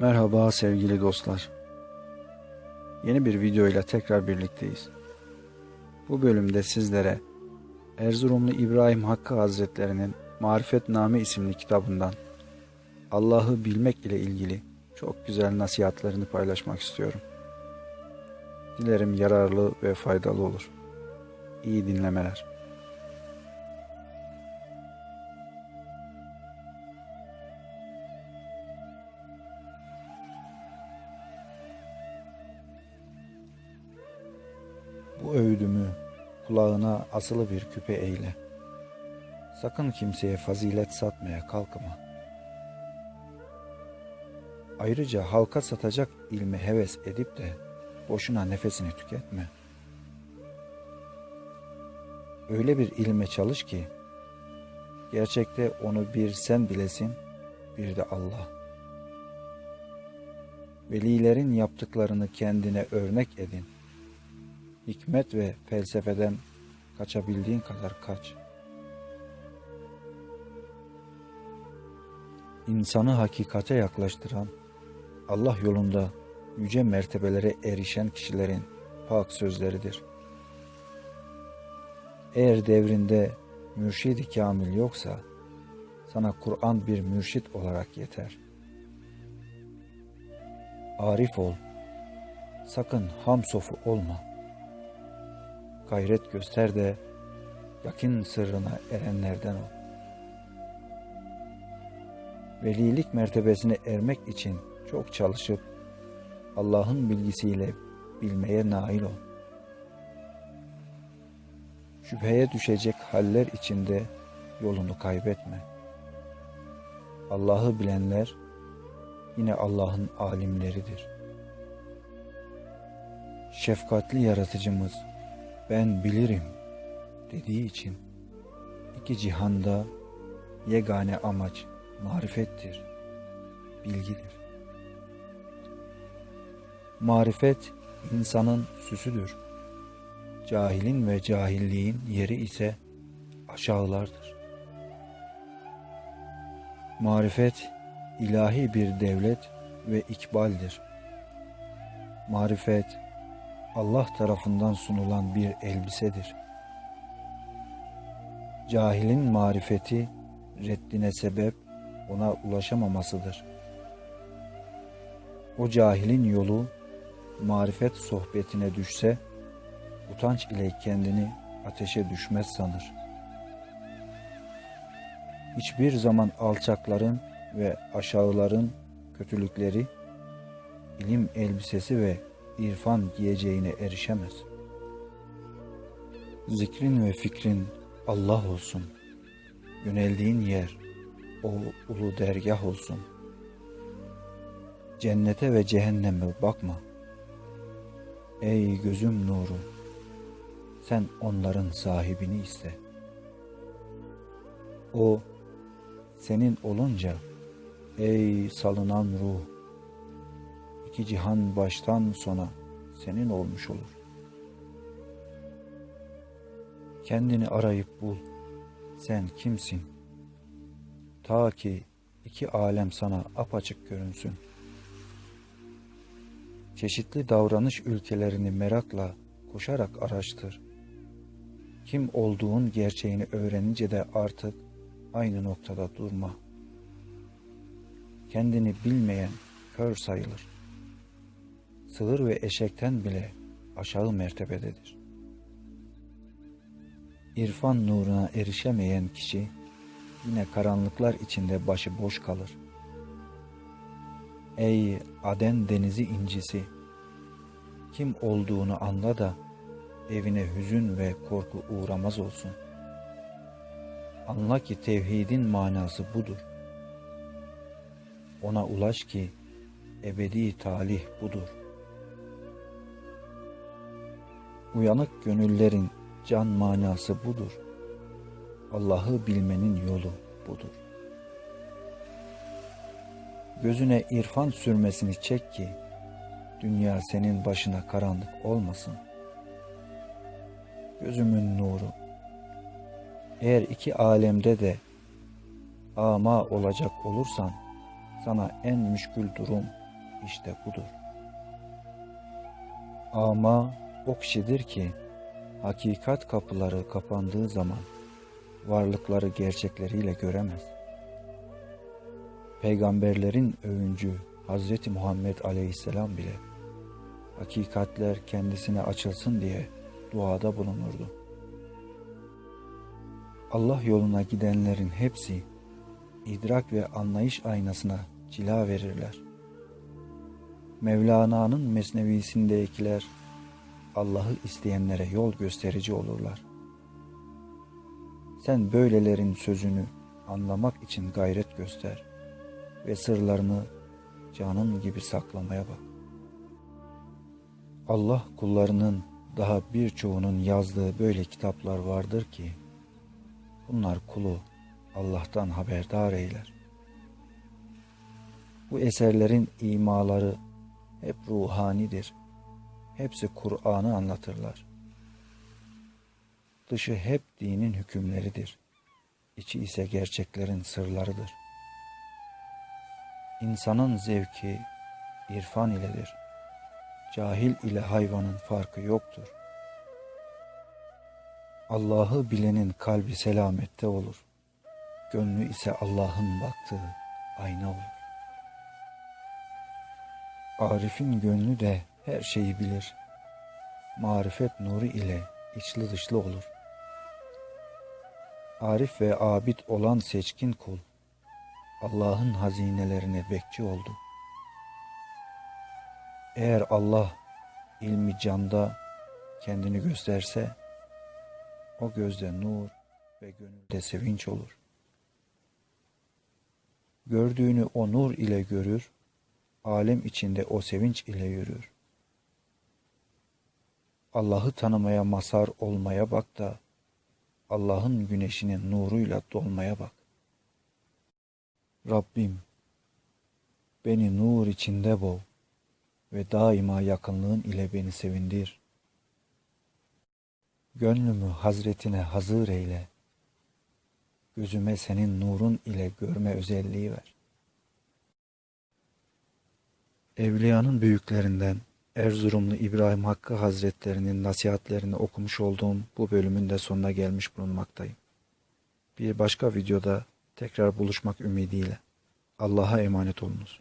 Merhaba sevgili dostlar. Yeni bir video ile tekrar birlikteyiz. Bu bölümde sizlere Erzurumlu İbrahim Hakkı Hazretlerinin Marifetname isimli kitabından Allah'ı bilmek ile ilgili çok güzel nasihatlerini paylaşmak istiyorum. Dilerim yararlı ve faydalı olur. İyi dinlemeler. Öğüdümü kulağına asılı bir küpe eyle. Sakın kimseye fazilet satmaya kalkma. Ayrıca halka satacak ilmi heves edip de boşuna nefesini tüketme. Öyle bir ilme çalış ki gerçekte onu bir sen bilesin, bir de Allah. Velilerin yaptıklarını kendine örnek edin hikmet ve felsefeden kaçabildiğin kadar kaç. İnsanı hakikate yaklaştıran, Allah yolunda yüce mertebelere erişen kişilerin pak sözleridir. Eğer devrinde mürşidi kamil yoksa, sana Kur'an bir mürşit olarak yeter. Arif ol, sakın ham sofu olma.'' Gayret göster de yakın sırrına erenlerden ol. Velilik mertebesine ermek için çok çalışıp Allah'ın bilgisiyle bilmeye nail ol. Şüpheye düşecek haller içinde yolunu kaybetme. Allah'ı bilenler yine Allah'ın alimleridir. Şefkatli yaratıcımız ben bilirim dediği için iki cihanda yegane amaç marifettir, bilgidir. Marifet insanın süsüdür. Cahilin ve cahilliğin yeri ise aşağılardır. Marifet ilahi bir devlet ve ikbaldir. Marifet Allah tarafından sunulan bir elbisedir. Cahilin marifeti reddine sebep ona ulaşamamasıdır. O cahilin yolu marifet sohbetine düşse utanç ile kendini ateşe düşmez sanır. Hiçbir zaman alçakların ve aşağıların kötülükleri ilim elbisesi ve irfan giyeceğine erişemez. Zikrin ve fikrin Allah olsun. Yöneldiğin yer o ulu dergah olsun. Cennete ve cehenneme bakma. Ey gözüm nuru, sen onların sahibini iste. O senin olunca ey salınan ruh, iki cihan baştan sona senin olmuş olur. Kendini arayıp bul. Sen kimsin? Ta ki iki alem sana apaçık görünsün. Çeşitli davranış ülkelerini merakla koşarak araştır. Kim olduğun gerçeğini öğrenince de artık aynı noktada durma. Kendini bilmeyen kör sayılır sığır ve eşekten bile aşağı mertebededir. İrfan nuruna erişemeyen kişi yine karanlıklar içinde başı boş kalır. Ey Aden denizi incisi! Kim olduğunu anla da evine hüzün ve korku uğramaz olsun. Anla ki tevhidin manası budur. Ona ulaş ki ebedi talih budur.'' Uyanık gönüllerin can manası budur. Allah'ı bilmenin yolu budur. Gözüne irfan sürmesini çek ki dünya senin başına karanlık olmasın. Gözümün nuru. Eğer iki alemde de ama olacak olursan sana en müşkül durum işte budur. Ama o kişidir ki hakikat kapıları kapandığı zaman varlıkları gerçekleriyle göremez. Peygamberlerin övüncü Hazreti Muhammed Aleyhisselam bile hakikatler kendisine açılsın diye duada bulunurdu. Allah yoluna gidenlerin hepsi idrak ve anlayış aynasına cila verirler. Mevlana'nın mesnevisindekiler Allah'ı isteyenlere yol gösterici olurlar. Sen böylelerin sözünü anlamak için gayret göster ve sırlarını canın gibi saklamaya bak. Allah kullarının daha birçoğunun yazdığı böyle kitaplar vardır ki bunlar kulu Allah'tan haberdar eyler. Bu eserlerin imaları hep ruhanidir. Hepsi Kur'an'ı anlatırlar. Dışı hep dinin hükümleridir. İçi ise gerçeklerin sırlarıdır. İnsanın zevki irfan iledir. Cahil ile hayvanın farkı yoktur. Allah'ı bilenin kalbi selamette olur. Gönlü ise Allah'ın baktığı ayna olur. Arif'in gönlü de her şeyi bilir. Marifet nuru ile içli dışlı olur. Arif ve abid olan seçkin kul, Allah'ın hazinelerine bekçi oldu. Eğer Allah ilmi canda kendini gösterse, o gözde nur ve gönülde sevinç olur. Gördüğünü o nur ile görür, alem içinde o sevinç ile yürür. Allah'ı tanımaya masar olmaya bak da Allah'ın güneşinin nuruyla dolmaya bak. Rabbim beni nur içinde boğ ve daima yakınlığın ile beni sevindir. Gönlümü hazretine hazır eyle. Gözüme senin nurun ile görme özelliği ver. Evliyanın büyüklerinden Erzurumlu İbrahim Hakkı Hazretlerinin nasihatlerini okumuş olduğum bu bölümün de sonuna gelmiş bulunmaktayım. Bir başka videoda tekrar buluşmak ümidiyle. Allah'a emanet olunuz.